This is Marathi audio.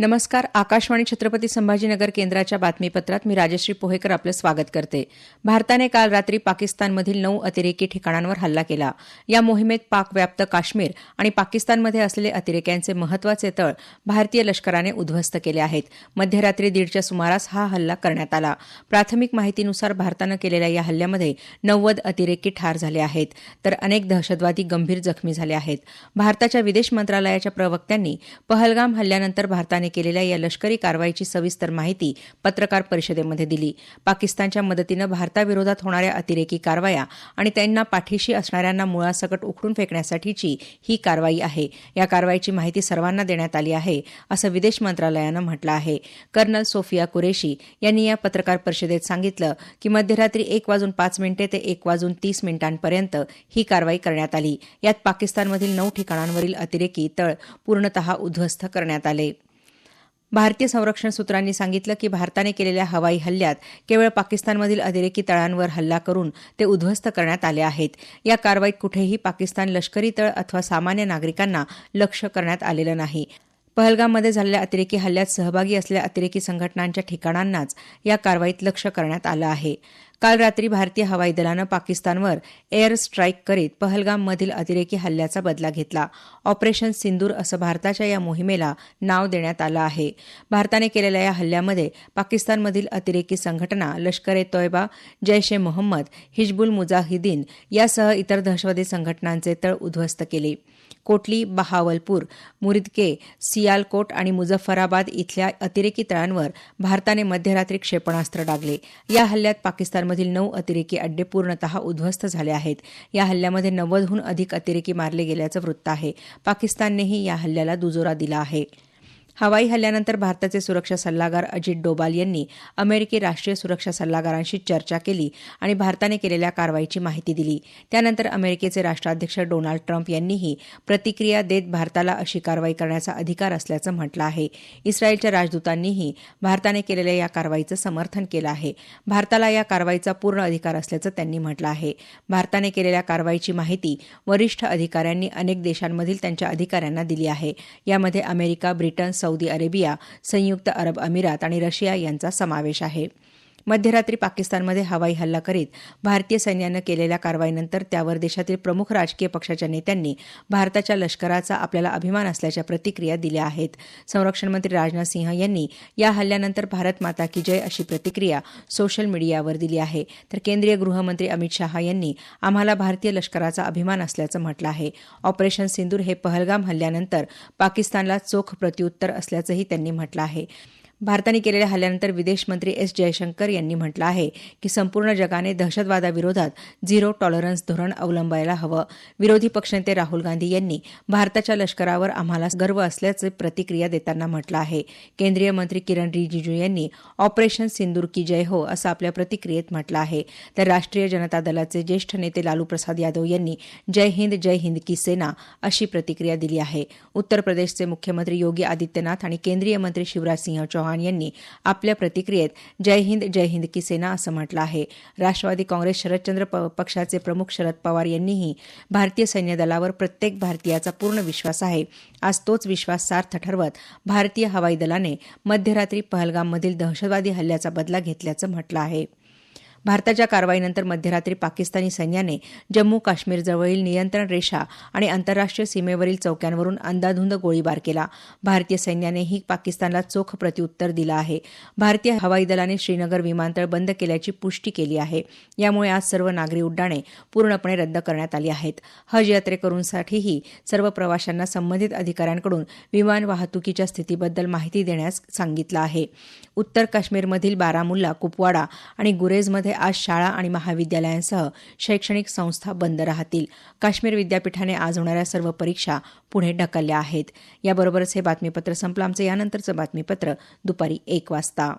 नमस्कार. आकाशवाणी छत्रपती संभाजीनगर केंद्राच्या बातमीपत्रात मी राजश्री पोहेकर आपलं स्वागत करते. भारताने काल रात्री पाकिस्तानमधील नऊ अतिरेकी ठिकाणांवर हल्ला केला. या मोहिमेत पाकव्याप्त काश्मीर आणि पाकिस्तानमध्ये असलेले अतिरेक्यांचे महत्त्वाचे तळ भारतीय लष्कराने उद्ध्वस्त केले आहेत. मध्यरात्री दीडच्या सुमारास हा हल्ला करण्यात आला. प्राथमिक माहितीनुसार भारतानं केलेल्या या हल्ल्यामध्ये नव्वद अतिरेकी ठार झाले आहेत तर अनेक दहशतवादी गंभीर जखमी झाले आहेत. भारताच्या विदेश मंत्रालयाच्या प्रवक्त्यांनी पहलगाम हल्ल्यानंतर भारताने केलेल्या या लष्करी कारवाईची सविस्तर माहिती पत्रकार परिषदेमध्ये दिली. पाकिस्तानच्या मदतीनं भारताविरोधात होणाऱ्या अतिरेकी कारवाया आणि त्यांना पाठीशी असणाऱ्यांना मुळासकट उखडून फेकण्यासाठीची ही कारवाई आहे. या कारवाईची माहिती सर्वांना देण्यात आली आहे असं विदेश मंत्रालयानं म्हटलं आहे. कर्नल सोफिया कुरेशी यांनी या पत्रकार परिषदेत सांगितलं की मध्यरात्री एक वाजून पाच मिनिटे ते एक वाजून तीस मिनिटांपर्यंत ही कारवाई करण्यात आली. यात पाकिस्तानमधील नऊ ठिकाणांवरील अतिरेकी तळ पूर्णतः उद्ध्वस्त करण्यात आले. भारतीय संरक्षण सूत्रांनी सांगितलं की भारताने केलेल्या हवाई हल्ल्यात केवळ पाकिस्तानमधील अतिरेकी तळांवर हल्ला करून ते उद्ध्वस्त करण्यात आले आहेत. या कारवाईत कुठेही पाकिस्तान लष्करी तळ अथवा सामान्य नागरिकांना लक्ष करण्यात आलेलं नाही. पहलगाममध्ये झालेल्या अतिरेकी हल्ल्यात सहभागी असलेल्या अतिरेकी संघटनांच्या ठिकाणांनाच या कारवाईत लक्ष करण्यात आलं आहे. काल रात्री भारतीय हवाई दलानं पाकिस्तानवर एअर स्ट्राईक करीत पहलगाममधील अतिरेकी हल्ल्याचा बदला घेतला. ऑपरेशन सिंदूर असं भारताच्या या मोहिमेला नाव देण्यात आलं आहे. भारताने केलेल्या या हल्ल्यामध्ये पाकिस्तानमधील अतिरेकी संघटना लष्कर ए तोयबा जैश ए मोहम्मद हिजबुल मुजाहिदीन यासह इतर दहशतवादी संघटनांचे तळ उद्ध्वस्त केले. कोटली बहावलपूर मुरिदके सियालकोट आणि मुझफ्फराबाद इथल्या अतिरेकी तळांवर भारताने मध्यरात्री क्षेपणास्त्र डागले. या हल्ल्यात पाकिस्तानमधील नऊ अतिरेकी अड्डे पूर्णतः उद्ध्वस्त झाले आहेत. या हल्ल्यामध्ये नव्वदहून अधिक अतिरेकी मारले गेल्याचं वृत्त आहे. पाकिस्ताननेही या हल्ल्याला दुजोरा दिला आहे. हवाई हल्ल्यानंतर भारताचे सुरक्षा सल्लागार अजित डोबाल यांनी अमेरिकी राष्ट्रीय सुरक्षा सल्लागारांशी चर्चा केली आणि भारताने केलेल्या कारवाईची माहिती दिली. त्यानंतर अमेरिकेचे राष्ट्राध्यक्ष डोनाल्ड ट्रम्प यांनीही प्रतिक्रिया देत भारताला अशी कारवाई करण्याचा अधिकार असल्याचं म्हटलं आहे. इस्रायलच्या राजदूतांनीही भारताने केलेल्या या कारवाईचं समर्थन केलं आहे. भारताला या कारवाईचा पूर्ण अधिकार असल्याचं त्यांनी म्हटलं आहे. भारताने केलेल्या कारवाईची माहिती वरिष्ठ अधिकाऱ्यांनी अनेक देशांमधील त्यांच्या अधिकाऱ्यांना दिली आहे. यामध्ये अमेरिका ब्रिटन सौदी अरेबिया संयुक्त अरब अमिरात आणि रशिया यांचा समावेश आहे. मध्यरात्री पाकिस्तानमध्ये हवाई हल्ला करीत भारतीय सैन्यानं केलेल्या कारवाईनंतर त्यावर देशातील प्रमुख राजकीय पक्षाच्या नेत्यांनी भारताच्या लष्कराचा आपल्याला अभिमान असल्याच्या प्रतिक्रिया दिल्या आहेत. संरक्षण मंत्री राजनाथ सिंह यांनी या हल्ल्यानंतर भारत माता की जय अशी प्रतिक्रिया सोशल मीडियावर दिली आहे. तर केंद्रीय गृहमंत्री अमित शहा यांनी आम्हाला भारतीय लष्कराचा अभिमान असल्याचं म्हटलं आहे. ऑपरेशन सिंदूर हे पहलगाम हल्ल्यानंतर पाकिस्तानला चोख प्रत्युत्तर असल्याचंही त्यांनी म्हटलं आहे. भारताने केलेल्या हल्ल्यानंतर विदेश मंत्री एस जयशंकर यांनी म्हटलं आहे की संपूर्ण जगाने दहशतवादाविरोधात झिरो टॉलरन्स धोरण अवलंबायला हवं. विरोधी पक्षनेते राहुल गांधी यांनी भारताच्या लष्करावर आम्हाला गर्व असल्याचं प्रतिक्रिया देताना म्हटलं आहे. केंद्रीय मंत्री किरण रिजिजू यांनी ऑपरेशन सिंदूर की जय हो असं आपल्या प्रतिक्रियेत म्हटलं आहे. तर राष्ट्रीय जनता दलाचे ज्येष्ठ नेते लालू प्रसाद यादव यांनी जय हिंद जय हिंद की सेना अशी प्रतिक्रिया दिली आहे. उत्तर प्रदेशचे मुख्यमंत्री योगी आदित्यनाथ आणि केंद्रीय मंत्री शिवराज सिंह चौहान चौहान यांनी आपल्या प्रतिक्रियेत जय हिंद जय हिंद की सेना असं म्हटलं आहे. राष्ट्रवादी काँग्रेस शरदचंद्र पक्षाचे प्रमुख शरद पवार यांनीही भारतीय सैन्य दलावर प्रत्येक भारतीयाचा पूर्ण विश्वास आहे. आज तोच विश्वास सार्थ ठरवत भारतीय हवाई दलाने मध्यरात्री पहलगाममधील दहशतवादी हल्ल्याचा बदला घेतल्याचं म्हटलं आहे. भारताच्या कारवाईनंतर मध्यरात्री पाकिस्तानी सैन्याने जम्मू काश्मीरजवळील नियंत्रण रेषा आणि आंतरराष्ट्रीय सीमेवरील चौक्यांवरून अंदाधुंद गोळीबार केला. भारतीय सैन्यानेही पाकिस्तानला चोख प्रत्युत्तर दिलं आहे. भारतीय हवाई दलाने श्रीनगर विमानतळ बंद केल्याची पुष्टी केली आहे. यामुळे आज सर्व नागरी उड्डाणे पूर्णपणे रद्द करण्यात आली आहेत. हज यात्रेकरूंसाठीही सर्व प्रवाशांना संबंधित अधिकाऱ्यांकडून विमान वाहतुकीच्या स्थितीबद्दल माहिती देण्यास सांगितलं आहे. उत्तर काश्मीरमधील बारामुल्ला कुपवाडा आणि गुरेजमध्ये आज शाळा आणि महाविद्यालयांसह शैक्षणिक संस्था बंद राहतील. काश्मीर विद्यापीठाने आज होणाऱ्या सर्व परीक्षा पुढे ढकलल्या आहेत. याबरोबरच हे बातमीपत्र संपलं. आमचं यानंतरचं बातमीपत्र दुपारी एक वाजता.